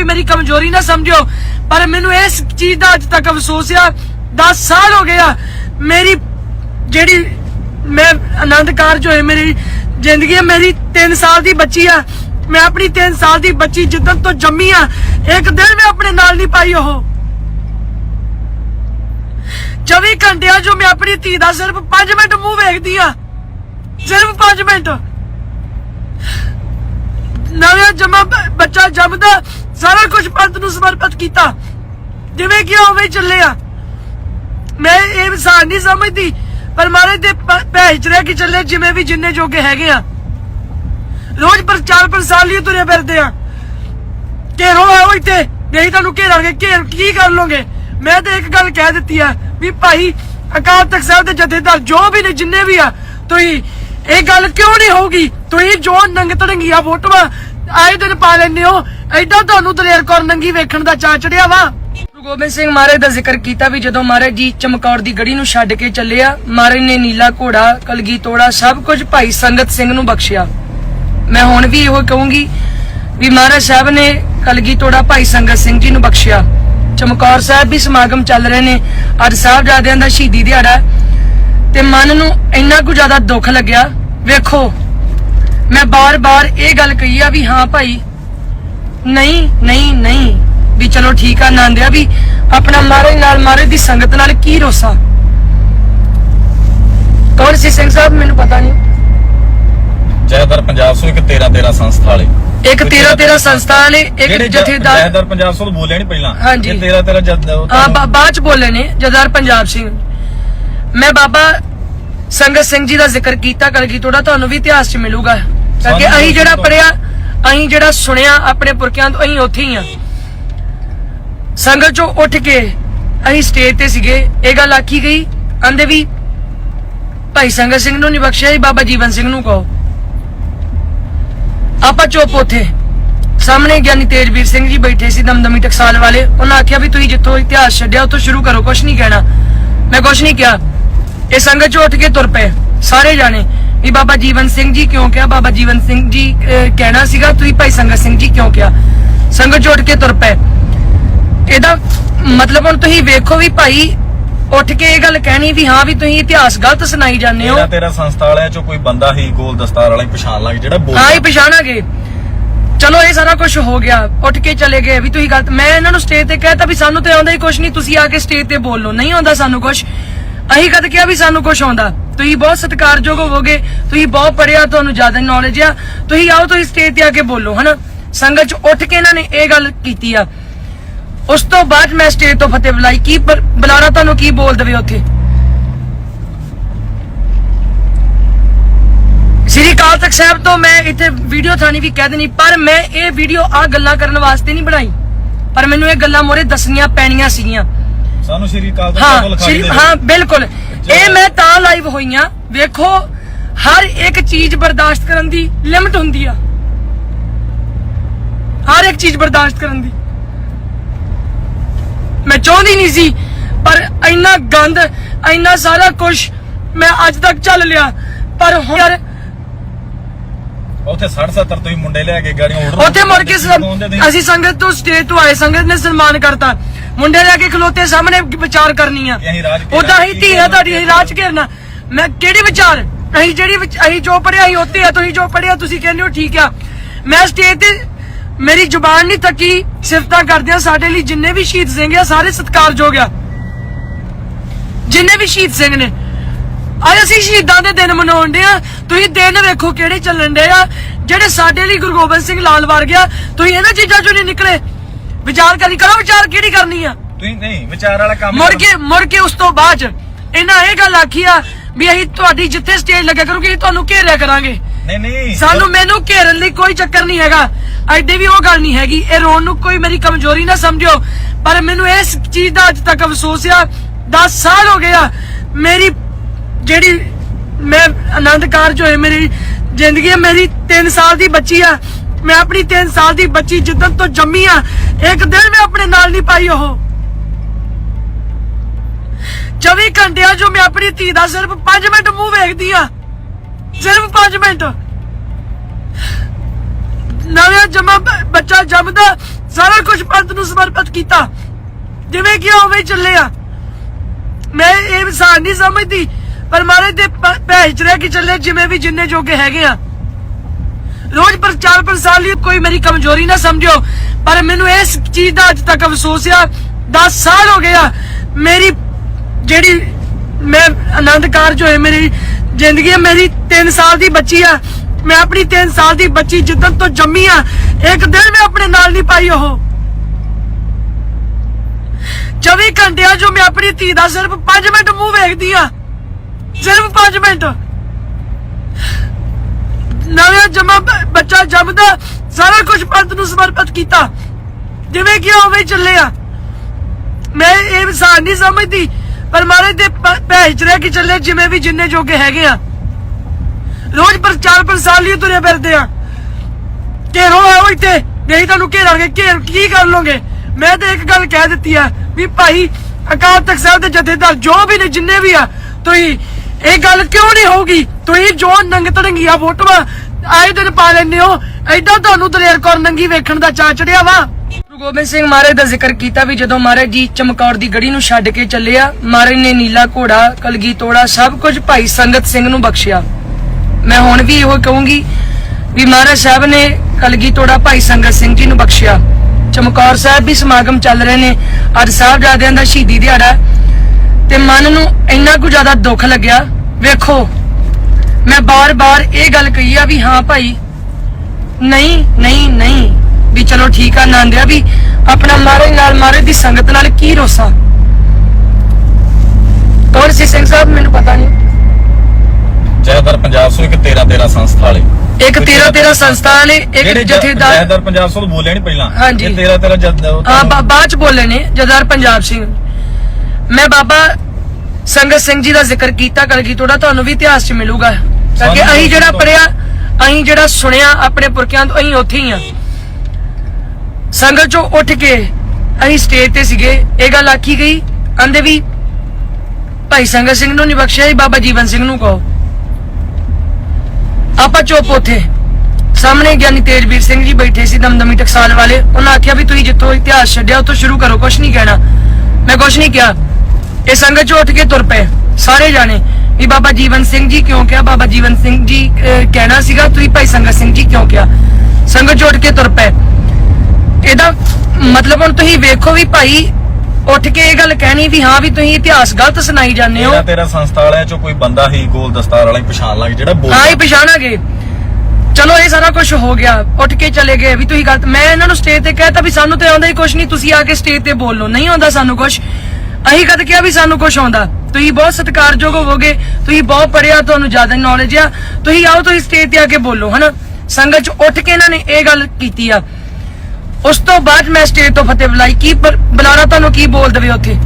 ਕੋਈ ਮੇਰੀ ਕਮਜ਼ੋਰੀ ਨਾ ਸਮਝਿਓ ਪਰ ਮੈਨੂੰ ਇਸ ਚੀਜ਼ ਦਾ ਅੱਜ ਤੱਕ ਅਫਸੋਸ ਆ 10 ਸਾਲ ਹੋ ਗਿਆ ਮੇਰੀ ਜਿਹੜੀ ਮੈਂ ਆਨੰਦ ਕਾਰਜ ਹੋਏ ਮੇਰੀ ਜ਼ਿੰਦਗੀ ਹੈ, ਮੇਰੀ 3 ਸਾਲ ਦੀ ਬੱਚੀ ਆ ਮੈਂ ਆਪਣੀ 3 ਸਾਲ ਦੀ ਬੱਚੀ ਜਿੱਦਣ ਤੋਂ ਜੰਮੀ ਆ ਇੱਕ ਦਿਨ ਮੈਂ ਆਪਣੇ ਨਾਲ ਨਹੀਂ ਪਾਈ ਉਹ। 24 ਘੰਟਿਆਂ ਜੋ ਮੈਂ ਆਪਣੀ ਧੀ ਦਾ ਸਿਰਫ 5 ਮਿੰਟ ਮੂੰਹ ਵੇਖਦੀ ਆ ਸਿਰਫ 5 ਮਿੰਟ। ਨਵਾਂ ਜਮਾ ਬੱਚਾ ਜੰਮਦਾ ਸਾਰਾ ਕੁਝ ਪੰਥ ਨੂੰ ਸਮਰਪਿਤ ਕੀਤਾ। ਜਿਵੇਂ ਕਿ ਉਵੇਂ ਚੱਲਿਆ। ਮੈਂ ਇਹ ਇਨਸਾਨ ਨਹੀਂ ਸਮਝਦੀ, ਪਰ ਮਾਰੇ ਤੇ ਪ- ਰਿਹਾ ਕਿ ਚੱਲੇ ਜਿਵੇਂ ਵੀ ਜਿੰਨੇ ਜੋਗੇ ਹੈਗੇ ਆ। ਰੋਜ਼ ਪ੍ਰਚਾਰ ਪ੍ਰਸਾਰ ਲਈ ਤੁਰੇ ਫਿਰਦੇ ਆ। ਘੇਰੋ ਆਓ ਇੱਥੇ, ਨਹੀਂ ਤੁਹਾਨੂੰ ਘੇਰਾਂਗੇ। ਘੇਰ ਕੀ ਕਰ ਲੋਗੇ ਮੈਂ ਤਾਂ ਇੱਕ ਗੱਲ ਕਹਿ ਦਿੱਤੀ ਆ ਵੀ ਭਾਈ, ਅਕਾਲ ਤਖਤ ਸਾਹਿਬ ਦੇ ਜਥੇਦਾਰ ਜੋ ਵੀ ਨੇ ਜਿੰਨੇ ਵੀ ਆ, ਤੁਸੀਂ ਇਹ ਗੱਲ ਕਿਉਂ ਨਹੀਂ ਹੋਊਗੀ? ਤੁਸੀਂ ਜੋ ਨੰਗ ਤੜੰਗੀਆਂ ਫੋਟੋਆਂ ਆਏ ਦਿਨ ਪਾ ਲੈਂਦੇ ਹੋ। ਐਡਾ ਤੁਹਾਨੂੰ ਦਲੇਰ ਕੌਰ ਨੰਗੀ ਵੇਖਣ ਦਾ ਚਾ ਚੜਿਆ ਵਾ। ਗੁਰੂ ਗੋਬਿੰਦ ਸਿੰਘ ਮਹਾਰਾਜ ਦਾ ਜ਼ਿਕਰ ਕੀਤਾ ਵੀ ਜਦੋਂ ਮਹਾਰਾਜ ਜੀ ਚਮਕੌਰ ਦੀ ਗੜੀ ਨੂੰ ਛੱਡ ਕੇ ਚੱਲੇ ਆ, ਮਹਾਰਾਜ ਨੇ ਨੀਲਾ ਘੋੜਾ, ਕਲਗੀ ਤੋੜਾ, ਸਭ ਕੁਝ ਭਾਈ ਸੰਗਤ ਸਿੰਘ ਨੂੰ ਬਖਸ਼ਿਆ। ਮੈਂ ਹੁਣ ਵੀ ਇਹੋ ਕਹੂੰਗੀ ਵੀ ਮਹਾਰਾਜ ਸਾਹਿਬ ਨੇ ਕਲਗੀ ਤੋੜਾ ਭਾਈ ਸੰਗਤ ਸਿੰਘ ਜੀ ਨੂੰ ਬਖਸ਼ਿਆ। ਚਮਕੌਰ ਸਾਹਿਬ ਵੀ ਸਮਾਗਮ ਚੱਲ ਰਹੇ ਨੇ। ਅੱਜ ਸਾਹਿਬਜ਼ਾਦਿਆਂ ਦਾ ਸ਼ਹੀਦੀ ਦਿਹਾੜਾ ਤੇ ਮਨ ਨੂੰ ਇੰਨਾ ਕੁ ਜ਼ਿਆਦਾ ਦੁੱਖ ਲੱਗਿਆ। ਵੇਖੋ ਮੈਂ ਬਾਰ-ਬਾਰ ਇਹ ਗੱਲ ਕਹੀ ਆ ਵੀ ਹਾਂ ਭਾਈ ਨਹੀਂ ਨਹੀਂ ਨਹੀਂ ਵੀ ਚਲੋ ਠੀਕ ਆ ਆਨੰਦ ਆ ਵੀ ਆਪਣਾ ਮਹਾਰਾਜ ਨਾਲ ਮਹਾਰਾਜ ਦੀ ਸੰਗਤ ਨਾਲ ਕੀ ਰੋਸਾ? ਕੌਣ ਸੀ ਸਿੰਘ ਸਾਹਿਬ ਮੈਨੂੰ ਪਤਾ ਨਹੀਂ। ਜੈਦਰ ਪੰਜਾਬ ਸੋ ਇੱਕ 13 13 ਸੰਸਥਾ ਵਾਲੇ। ਇੱਕ 13 13 ਸੰਸਥਾ ਨੇ ਇੱਕ ਜਥੇਦਾਰ ਜੈਦਰ ਪੰਜਾਬ ਸੋ ਬੋਲਿਆ ਨਹੀਂ ਪਹਿਲਾਂ। ਹਾਂਜੀ। ਇਹ 13 13 ਜਦ ਹਾਂ ਬਾਅਦ ਚ ਬੋਲੇ ਨੇ ਜਦਾਰ ਪੰਜਾਬ ਸਿੰਘ। ਮੈਂ ਬਾਬਾ ਸੰਗਤ ਸਿੰਘ ਜੀ ਦਾ ਜ਼ਿਕਰ ਕੀਤਾ ਕਲਗੀ ਤੋੜਾ ਤੁਹਾਨੂੰ ਵੀ ਇਤਿਹਾਸ ਚ ਮਿਲੂਗਾ। ਸਾਨੂੰ ਅਸੀਂ ਜਿਹੜਾ ਪੜਿਆ ਅਸੀਂ ਜਿਹੜਾ ਸੁਣਿਆ ਆਪਣੇ ਪੁਰਖਿਆਂ ਤੋਂ ਅਸੀਂ ਉੱਥੇ ਹੀ ਆ ਸੰਗਤ ਚੋਂ ਉੱਠ ਕੇ ਅਸੀਂ ਸਟੇਜ ਤੇ ਸੀਗੇ। ਇਹ ਗੱਲ ਆਖੀ ਗਈ ਆਂਦੇ ਵੀ ਭਾਈ ਸੰਗਤ ਸਿੰਘ ਨੂੰ ਨਹੀਂ ਬਖਸ਼ਿਆ ਜੀ ਬਾਬਾ ਜੀਵਨ ਸਿੰਘ ਨੂੰ ਕਹੋ। ਆਪਾਂ ਚੁੱਪ ਉੱਥੇ। ਸਾਹਮਣੇ ਗਿਆਨੀ ਤੇਜਵੀਰ ਸਿੰਘ ਜੀ ਬੈਠੇ ਸੀ ਦਮਦਮੀ ਟਕਸਾਲ ਵਾਲੇ। ਉਹਨਾਂ ਆਖਿਆ ਵੀ ਤੁਸੀਂ ਜਿੱਥੋਂ ਇਤਿਹਾਸ ਛੱਡਿਆ ਉੱਥੋਂ ਸ਼ੁਰੂ ਕਰੋ ਕੁਛ ਨਹੀਂ ਕਹਿਣਾ। ਮੈਂ ਕੁਛ ਨਹੀਂ ਕਿਹਾ। ਇਹ ਸੰਗਤ ਚੋਂ ਉੱਠ ਕੇ ਤੁਰ ਪਏ ਸਾਰੇ ਜਾਣੇ। ਵੀ ਬਾਬਾ ਜੀਵਨ ਸਿੰਘ ਜੀ ਕਿਉਂ ਕਿਹਾ? ਬਾਬਾ ਜੀਵਨ ਸਿੰਘ ਜੀ ਕਹਿਣਾ ਸੀਗਾ ਤੁਸੀਂ ਭਾਈ ਸੰਗਤ ਸਿੰਘ ਜੀ ਕਿਉਂ ਕਿਹਾ? ਸੰਗਤ ਉੱਠ ਕੇ ਤੁਰ ਪਏ। ਇਹਦਾ ਮਤਲਬ ਹੁਣ ਤੁਸੀਂ ਵੇਖੋ ਵੀ ਭਾਈ ਉੱਠ ਕੇ ਇਹ ਗੱਲ ਕਹਿਣੀ ਵੀ ਹਾਂ ਵੀ ਤੁਸੀਂ ਇਤਿਹਾਸ ਗਲਤ ਸੁਣਾਈ ਜਾਂਦੇ ਹੋ। 13 13 ਸੰਸਥਾ ਵਾਲਿਆਂ ਚੋਂ ਕੋਈ ਬੰਦਾ ਹੀ ਗੋਲ ਦਸਤਾਰ ਵਾਲਾ ਹੀ ਪਛਾਣ ਲੱਗ ਜਿਹੜਾ ਬੋਲ ਹਾਂ ਹੀ ਪਛਾਣਾਂਗੇ। ਚਲੋ ਇਹ ਸਾਰਾ ਕੁਝ ਹੋ ਗਿਆ। ਉੱਠ ਕੇ ਚਲੇ ਗਏ ਵੀ ਤੁਸੀਂ ਗਲਤ ਮੈਂ ਇਹਨਾਂ ਨੂੰ ਸਟੇਜ ਤੇ ਕਹਿਤਾ ਵੀ ਸਾਨੂੰ ਤੇ ਆਉਂਦਾ ਹੀ ਕੁਝ ਨਹੀਂ ਤੁਸੀਂ ਆ ਕੇ ਸਟੇਜ ਤੇ ਬੋਲੋ ਨਹੀਂ ਆਉਂਦਾ ਸਾਨੂੰ ਕੁਝ ਅਸੀਂ ਕਦ ਕਿਹਾ ਵੀ ਸਾਨੂੰ ਕੁਝ ਆਉਂਦਾ? ਤੁਸੀਂ ਬਹੁਤ ਸਤਿਕਾਰਯੋਗ ਹੋਵੋਗੇ, ਤੁਸੀਂ ਬਹੁਤ ਪੜਿਆ ਤੁਹਾਨੂੰ ਜ਼ਿਆਦਾ ਨੌਲੇਜ ਆ। ਤੁਸੀਂ ਆਓ, ਤੁਸੀਂ ਸਟੇਜ ਤੇ ਆ ਕੇ ਬੋਲੋ, ਹਨਾ? ਸੰਗਤ ਚ ਉੱਠ ਕੇ ਇਹਨਾਂ ਨੇ ਇਹ ਗੱਲ ਕੀਤੀ ਆ। ਉਸ ਤੋਂ ਬਾਅਦ ਮੈਂ ਸਟੇਜ ਤੋਂ ਫਤਿਹ ਬੁਲਾਈ। ਕੀ ਬ- ਤੁਹਾਨੂੰ ਕੀ ਬੋਲ ਦਵੇ ਉੱਥੇ? ਸ੍ਰੀ ਅਕਾਲ ਤਖਤ ਸਾਹਿਬ ਤੋਂ ਮੈਂ ਇੱਥੇ ਵੀਡੀਓ ਥਾਣੀ ਵੀ ਕਹਿ ਦੇਣੀ, ਪਰ ਮੈਂ ਇਹ ਵੀਡੀਓ ਆ ਗੱਲਾਂ ਕਰਨ ਵਾਸਤੇ ਨਹੀਂ ਬਣਾਈ। ਪਰ ਮੈਨੂੰ ਇਹ ਗੱਲਾਂ ਮੋਰੇ ਦੱਸਣੀਆਂ ਪੈਣੀਆਂ ਸੀਗੀਆਂ। ਸਾਨੂੰ ਸ਼੍ਰੀ ਕਾਲ ਦਾ ਹਾਂ ਸ਼੍ਰੀ ਬਿਲਕੁਲ। ਇਹ ਮੈਂ ਤਾਂ ਲਾਈਵ ਹੋਈਆਂ। ਵੇਖੋ ਹਰ ਇੱਕ ਚੀਜ਼ ਬਰਦਾਸ਼ਤ ਕਰਨ ਦੀ ਲਿਮਟ ਹੁੰਦੀ ਆ। ਹਰ ਇੱਕ ਚੀਜ਼ ਬਰਦਾਸ਼ਤ ਕਰਨ ਦੀ। ਮੈਂ ਚਾਹੁੰਦੀ ਨਹੀਂ ਸੀ ਪਰ ਇੰਨਾ ਗੰਦ ਇੰਨਾ ਸਾਰਾ ਕੁਝ ਮੈਂ ਅੱਜ ਤੱਕ ਚੱਲ ਲਿਆ। ਪਰ ਹੁਣ ਉੱਥੇ 60 70 ਤੁਸੀਂ ਮੁੰਡੇ ਲਿਆ ਕੇ ਗਾੜੀਆਂ ਆਰਡਰ ਉੱਥੇ ਮੁੜ ਕੇ ਅਸੀਂ ਸੰਗਤ ਤੋਂ ਸਟੇਜ ਤੋਂ ਆਏ ਸੰਗਤ ਨੇ ਸਨਮਾਨ ਕਰਤਾ। ਮੁੰਡੇ ਲੈ ਕੇ ਖਲੋਤੇ ਸਾਹਮਣੇ ਵਿਚਾਰ ਕਰਨੀ ਆ। ਅਸੀਂ ਰਾਜ ਉਦਾਂ ਹੀ ਕੀ ਕਰਨਾ ਤੁਹਾਡੀ ਅਸੀਂ ਰਾਜ ਘੇਰਨਾ। ਮੈਂ ਕਿਹੜੀ ਵਿਚਾਰ? ਅਸੀਂ ਜਿਹੜੀ ਵਿਚ- ਅਸੀਂ ਜੋ ਪੜਿਆ ਅਸੀਂ ਉੱਤੇ ਆ ਤੁਸੀਂ ਜੋ ਪੜਿਆ ਤੁਸੀਂ ਕਹਿੰਦੇ ਹੋ ਠੀਕ ਆ। ਮੈਂ ਸਟੇਜ ਤੇ ਮੇਰੀ ਜ਼ੁਬਾਨ ਨਹੀਂ ਤੱਕੀ ਸਿਫਤਾਂ ਕਰਦੇ ਆ ਸਾਡੇ ਲਈ ਜਿੰਨੇ ਵੀ ਸ਼ਹੀਦ ਸਿੰਘ ਆ ਸਾਰੇ ਸਤਿਕਾਰਯੋਗ ਆ। ਜਿੰਨੇ ਵੀ ਸ਼ਹੀਦ ਸਿੰਘ ਨੇ। ਅੱਜ ਅਸੀਂ ਸ਼ਹੀਦਾਂ ਦੇ ਦਿਨ ਮਨਾਉਂਦੇ ਆ। ਤੁਸੀਂ ਦਿਨ ਵੇਖੋ ਕਿਹੜੇ ਚੱਲਣ ਡੇ ਆ। ਜਿਹੜੇ ਸਾਡੇ ਲਈ ਗੁਰੂ ਗੋਬਿੰਦ ਸਿੰਘ ਲਾਲ ਵਰ ਗਿਆ ਤੁਸੀਂ ਇਹਨਾਂ ਚੀਜ਼ਾਂ ਚੋਂ ਨਹੀਂ ਨਿਕਲੇ। ਵਿਚਾਰ ਕਰੀ ਕਰੋ ਵਿਚਾਰ ਕਿਹੜੀ ਕਰਨੀ ਆ? ਤੁਸੀਂ ਨਹੀਂ ਵਿਚਾਰ ਵਾਲਾ ਕੰਮ ਮੁੜ। ਕੇ ਮੁੜ ਕੇ ਉਸ ਤੋਂ ਬਾਅਦ ਇਹਨਾਂ ਇਹ ਗੱਲ ਆਖੀ ਆ ਵੀ ਅਸੀਂ ਤੁਹਾਡੀ ਜਿੱਥੇ ਸਟੇਜ ਲੱਗਿਆ ਕਰੂਗੀ ਅਸੀਂ ਤੁਹਾਨੂੰ ਘੇਰਿਆ ਕਰਾਂਗੇ। ਨਹੀਂ ਨਹੀਂ। ਸਾਨੂੰ ਮੈਨੂੰ ਘੇਰਨ ਲਈ ਕੋਈ ਚੱਕਰ ਨਹੀਂ ਹੈਗਾ। ਐਡੀ ਵੀ ਉਹ ਗੱਲ ਨਹੀਂ ਹੈਗੀ। ਇਹ ਰੋਣ ਨੂੰ ਕੋਈ ਮੇਰੀ ਕਮਜ਼ੋਰੀ ਨਾ ਸਮਝਿਓ। ਪਰ ਮੈਨੂੰ ਇਸ ਚੀਜ਼ ਦਾ ਅੱਜ ਤੱਕ ਅਫਸੋਸ ਆ। 10 ਸਾਲ ਹੋ ਗਏ ਆ। ਮੇਰੀ ਜਿਹੜੀ ਮੈਂ ਆਨੰਦ ਕਾਰਜ ਹੋਏ ਮੇਰੀ ਜ਼ਿੰਦਗੀ ਮੇਰੀ 3 ਸਾਲ ਦੀ ਬੱਚੀ ਆ। ਮੈਂ ਆਪਣੀ 3 ਸਾਲ ਦੀ ਬੱਚੀ ਜਿੱਦਣ ਤੋਂ ਜੰਮੀ ਆ, ਇੱਕ ਦਿਨ ਮੈਂ ਆਪਣੇ ਨਾਲ ਨਹੀਂ ਪਾਈ ਉਹ। 24 ਘੰਟਿਆਂ ਜੋ ਮੈਂ ਆਪਣੀ ਧੀ ਦਾ ਸਿਰਫ 5 ਮਿੰਟ ਮੂੰਹ ਵੇਖਦੀ ਆ, ਸਿਰਫ 5 ਮਿੰਟ। ਨਵਾਂ ਜਮਾ ਬੱਚਾ ਜੰਮਦਾ, ਸਾਰਾ ਕੁਝ ਪੰਥ ਨੂੰ ਸਮਰਪਿਤ ਕੀਤਾ। ਜਿਵੇਂ ਕਿ ਉਹ ਉਵੇਂ ਚੱਲੇ ਆ। ਮੈਂ ਇਹ ਇਨਸਾਨ ਨਹੀਂ ਸਮਝਦੀ ਪਰ ਮਹਾਰਾਜ ਦੇ ਪ- ਚ ਰਹਿ ਕੇ ਚੱਲੇ, ਜਿਵੇਂ ਵੀ ਜਿੰਨੇ ਜੋਗੇ ਹੈਗੇ ਆ। ਰੋਜ਼ ਪ੍ਰਚਾਰ ਪ੍ਰਸਾਰ ਲਈ ਕੋਈ ਮੇਰੀ ਕਮਜ਼ੋਰੀ ਨਾ ਸਮਝਿਓ, ਪਰ ਮੈਨੂੰ ਇਸ ਚੀਜ਼ ਦਾ ਅੱਜ ਤੱਕ ਅਫਸੋਸ ਆ 10 ਸਾਲ ਹੋ ਗਿਆ ਮੇਰੀ ਜਿਹੜੀ ਮੈਂ ਆਨੰਦ ਕਾਰਜ ਹੋਏ, ਮੇਰੀ ਜ਼ਿੰਦਗੀ ਮੇਰੀ 3 ਸਾਲ ਦੀ ਬੱਚੀ ਆ, ਮੈਂ ਆਪਣੀ 3 ਸਾਲ ਦੀ ਬੱਚੀ ਜਿੱਦਣ ਤੋਂ ਜੰਮੀ ਆ, ਇੱਕ ਦਿਨ ਮੈਂ ਆਪਣੇ ਨਾਲ ਨਹੀਂ ਪਾਈ ਉਹ। 24 ਘੰਟਿਆਂ ਜੋ ਮੈਂ ਆਪਣੀ ਧੀ ਦਾ ਸਿਰਫ 5 ਮਿੰਟ ਮੂੰਹ ਵੇਖਦੀ ਆ। ਸਿਰਫ 5 ਮਿੰਟ। ਨਵਾਂ ਜਮਾ ਬੱਚਾ ਜੰਮਦਾ, ਸਾਰਾ ਕੁਝ ਪੰਥ ਨੂੰ ਸਮਰਪਿਤ ਕੀਤਾ। ਜਿਵੇਂ ਕਿ ਉਹ ਚੱਲੇ ਆ। ਮੈਂ ਇਹ ਇਨਸਾਨ ਨਹੀਂ ਸਮਝਦੀ, ਪਰ ਮਹਾਰਾਜ ਦੇ ਪ- ਭੇਜ ਚ ਚੱਲੇ, ਜਿਵੇਂ ਵੀ ਜਿੰਨੇ ਜੋਗੇ ਹੈਗੇ ਆ। ਰੋਜ਼ ਪ੍ਰਚਾਰ ਪ੍ਰਸਾਰ ਲਈ ਤੁਰੇ ਫਿਰਦੇ ਆ। ਘੇਰੋ ਆਓ ਇੱਥੇ। ਨਹੀਂ ਤੁਹਾਨੂੰ ਘੇਰਾਂਗੇ, ਘੇਰ ਕੀ ਕਰ ਲੋਗੇ ਮੈਂ ਤਾਂ ਇੱਕ ਗੱਲ ਕਹਿ ਦਿੱਤੀ ਆ ਵੀ ਭਾਈ ਅਕਾਲ ਤਖਤ ਸਾਹਿਬ ਦੇ ਜਥੇਦਾਰ ਜੋ ਵੀ ਨੇ, ਜਿੰਨੇ ਵੀ ਆ, ਤੁਸੀਂ ਇਹ ਗੱਲ ਕਿਉਂ ਨਹੀਂ ਹੋਊਗੀ? ਤੁਸੀਂ ਜੋ ਨੰਗ ਤੜੰਗੀਆਂ ਫੋਟੋਆਂ ਆਏ ਦਿਨ ਪਾ ਲੈਂਦੇ ਹੋ ਐਡਾ ਤੁਹਾਨੂੰ ਦਲੇਰ ਕੌਰ ਨੰਗੀ ਵੇਖਣ ਦਾ ਚਾ ਚੜਿਆ ਵਾ। ਗੁਰੂ ਗੋਬਿੰਦ ਸਿੰਘ ਮਹਾਰਾਜ ਦਾ ਜ਼ਿਕਰ ਕੀਤਾ ਵੀ ਜਦੋਂ ਮਹਾਰਾਜ ਜੀ ਚਮਕੌਰ ਦੀ ਗੜੀ ਨੂੰ ਛੱਡ ਕੇ ਚੱਲੇ ਆ ਮਹਾਰਾਜ ਨੇ ਨੀਲਾ ਘੋੜਾ, ਕਲਗੀ ਤੋੜਾ, ਸਭ ਕੁਝ ਭਾਈ ਸੰਗਤ ਸਿੰਘ ਨੂੰ ਬਖਸ਼ਿਆ। ਮੈਂ ਹੁਣ ਵੀ ਇਹੋ ਕਹੂੰਗੀ ਵੀ ਮਹਾਰਾਜ ਸਾਹਿਬ ਨੇ ਕਲਗੀ ਤੋੜਾ ਭਾਈ ਸੰਗਤ ਸਿੰਘ ਜੀ ਨੂੰ ਬਖਸ਼ਿਆ। ਚਮਕੌਰ ਸਾਹਿਬ ਵੀ ਸਮਾਗਮ ਚੱਲ ਰਹੇ ਨੇ। ਅੱਜ ਸਾਹਿਬਜ਼ਾਦਿਆਂ ਦਾ ਸ਼ਹੀਦੀ ਦਿਹਾੜਾ ਤੇ ਮਨ ਨੂੰ ਇੰਨਾ ਕੁ ਜ਼ਿਆਦਾ ਦੁੱਖ ਲੱਗਿਆ। ਵੇਖੋ ਮੈਂ ਬਾਰ-ਬਾਰ ਇਹ ਗੱਲ ਕਹੀ ਆ ਵੀ ਹਾਂ ਭਾਈ ਨਹੀਂ ਨਹੀਂ ਨਹੀਂ ਵੀ ਚਲੋ ਠੀਕ ਆ ਨੰਦਿਆ ਵੀ ਆਪਣਾ ਮਹਾਰਾਜ ਨਾਲ ਮਹਾਰਾਜ ਦੀ ਸੰਗਤ ਨਾਲ ਕੀ ਰੋਸਾ? ਕੌਣ ਸੀ ਸਿੰਘ ਸਾਹਿਬ ਮੈਨੂੰ ਪਤਾ ਨਹੀਂ। ਜੈਦਰ ਪੰਜਾਬ ਸੋ ਇੱਕ 13 13 ਸੰਸਥਾ ਵਾਲੇ। ਇੱਕ 13 13 ਸੰਸਥਾ ਨੇ ਇੱਕ ਜਥੇਦਾਰ ਜੈਦਰ ਪੰਜਾਬ ਸੋ ਬੋਲਿਆ ਨਹੀਂ ਪਹਿਲਾਂ। ਇਹ 13 13 ਜਦ ਬਾਅਦ ਚ ਬੋਲੇ ਨੇ ਜਦਾਰ ਪੰਜਾਬ ਸਿੰਘ। ਮੈਂ ਬਾਬਾ ਸੰਗਤ ਸਿੰਘ ਜੀ ਦਾ ਜ਼ਿਕਰ ਕੀਤਾ ਕਲਗੀ ਤੋੜਾ ਤੁਹਾਨੂੰ ਵੀ ਇਤਿਹਾਸ ਚ ਮਿਲੂਗਾ। ਸਾਨੂੰ ਅਸੀਂ ਜਿਹੜਾ ਪੜਿਆ ਅਸੀਂ ਜਿਹੜਾ ਸੁਣਿਆ ਆਪਣੇ ਪੁਰਖਿਆਂ ਤੋਂ ਅਸੀਂ ਉੱਥੇ ਹੀ ਆ ਸੰਗਤ ਚੋਂ ਉੱਠ ਕੇ ਅਸੀਂ ਸਟੇਜ ਤੇ ਸੀਗੇ। ਇਹ ਗੱਲ ਆਖੀ ਗਈ। ਆਂਦੇ ਵੀ ਭਾਈ ਸੰਗਤ ਸਿੰਘ ਨੂੰ ਨਹੀਂ ਬਖਸ਼ਿਆ ਜੀ ਬਾਬਾ ਜੀਵਨ ਸਿੰਘ ਨੂੰ ਕਹੋ। ਆਪਾਂ ਚੁੱਪ ਉੱਥੇ। ਸਾਹਮਣੇ ਗਿਆਨੀ ਤੇਜਵੀਰ ਸਿੰਘ ਜੀ ਬੈਠੇ ਸੀ ਦਮਦਮੀ ਟਕਸਾਲ ਵਾਲੇ। ਉਹਨਾਂ ਆਖਿਆ ਵੀ ਤੁਸੀਂ ਜਿੱਥੋਂ ਇਤਿਹਾਸ ਛੱਡਿਆ ਉੱਥੋਂ ਸ਼ੁਰੂ ਕਰੋ ਕੁਛ ਨਹੀਂ ਕਹਿਣਾ। ਮੈਂ ਕੁਛ ਨਹੀਂ ਕਿਹਾ। ਇਹ ਸੰਗਤ ਚੋਂ ਉੱਠ ਕੇ ਤੁਰ ਪਏ। ਸਾਰੇ ਜਾਣੇ ਵੀ ਬਾਬਾ ਜੀਵਨ ਸਿੰਘ ਜੀ ਕਿਉਂ ਕਿਹਾ? ਬਾਬਾ ਜੀਵਨ ਸਿੰਘ ਜੀ ਕਹਿਣਾ ਸੀਗਾ ਤੁਸੀਂ ਭਾਈ ਸੰਗਤ ਸਿੰਘ ਜੀ ਕਿਉਂ ਕਿਹਾ? ਸੰਗਤ ਚੋਂ ਉੱਠ ਕੇ ਤੁਰ ਪਏ। ਇਹਦਾ ਮਤਲਬ ਹੁਣ ਤੁਸੀਂ ਵੇਖੋ ਵੀ ਭਾਈ ਉੱਠ ਕੇ ਇਹ ਗੱਲ ਕਹਿਣੀ ਵੀ ਹਾਂ ਵੀ ਤੁਸੀਂ ਇਤਿਹਾਸ ਗਲਤ ਸੁਣਾਈ ਜਾਂਦੇ ਹੋ। 13 13 ਸੰਸਥਾ ਵਾਲਿਆਂ ਚੋਂ ਕੋਈ ਬੰਦਾ ਹੀ ਗੋਲ ਦਸਤਾਰ ਵਾਲਾ ਹੀ ਪਛਾਣ ਲੱਗ ਜਿਹੜਾ ਹਾਂ ਬੋਲ ਹੀ ਪਛਾਣਾਂਗੇ। ਚਲੋ ਇਹ ਸਾਰਾ ਕੁਝ ਹੋ ਗਿਆ। ਉੱਠ ਕੇ ਚਲੇ ਗਏ ਵੀ ਤੁਸੀਂ ਗਲਤ ਮੈਂ ਇਹਨਾਂ ਨੂੰ ਸਟੇਜ ਤੇ ਕਹਿਤਾ ਵੀ ਸਾਨੂੰ ਤੇ ਆਉਂਦਾ ਹੀ ਕੁਝ ਨਹੀਂ ਤੁਸੀਂ ਆ ਕੇ ਸਟੇਜ ਤੇ ਬੋਲੋ ਨਹੀਂ ਆਉਂਦਾ ਸਾਨੂੰ ਕੁਝ ਅਸੀਂ ਕਦ ਕਿਹਾ ਵੀ ਸਾਨੂੰ ਕੁਝ ਆਉਂਦਾ? ਤੁਸੀਂ ਬਹੁਤ ਸਤਿਕਾਰਯੋਗ ਹੋਵੋਗੇ, ਤੁਸੀਂ ਬਹੁਤ ਪੜਿਆ ਤੁਹਾਨੂੰ ਜ਼ਿਆਦਾ ਨੌਲੇਜ ਆ। ਤੁਸੀਂ ਆਓ, ਤੁਸੀਂ ਸਟੇਜ ਤੇ ਆ ਕੇ ਬੋਲੋ, ਹਨਾ? ਸੰਗਤ ਚ ਉੱਠ ਕੇ ਇਹਨਾਂ ਨੇ ਇਹ ਗੱਲ ਕੀਤੀ ਆ। ਉਸ ਤੋਂ ਬਾਅਦ ਮੈਂ ਸਟੇਜ ਤੋਂ ਫਤਿਹ ਬੁਲਾਈ। ਕੀ ਬੁਲਾਰਾ ਤੁਹਾਨੂੰ ਕੀ ਬੋਲ ਦਵੇ ਉੱਥੇ?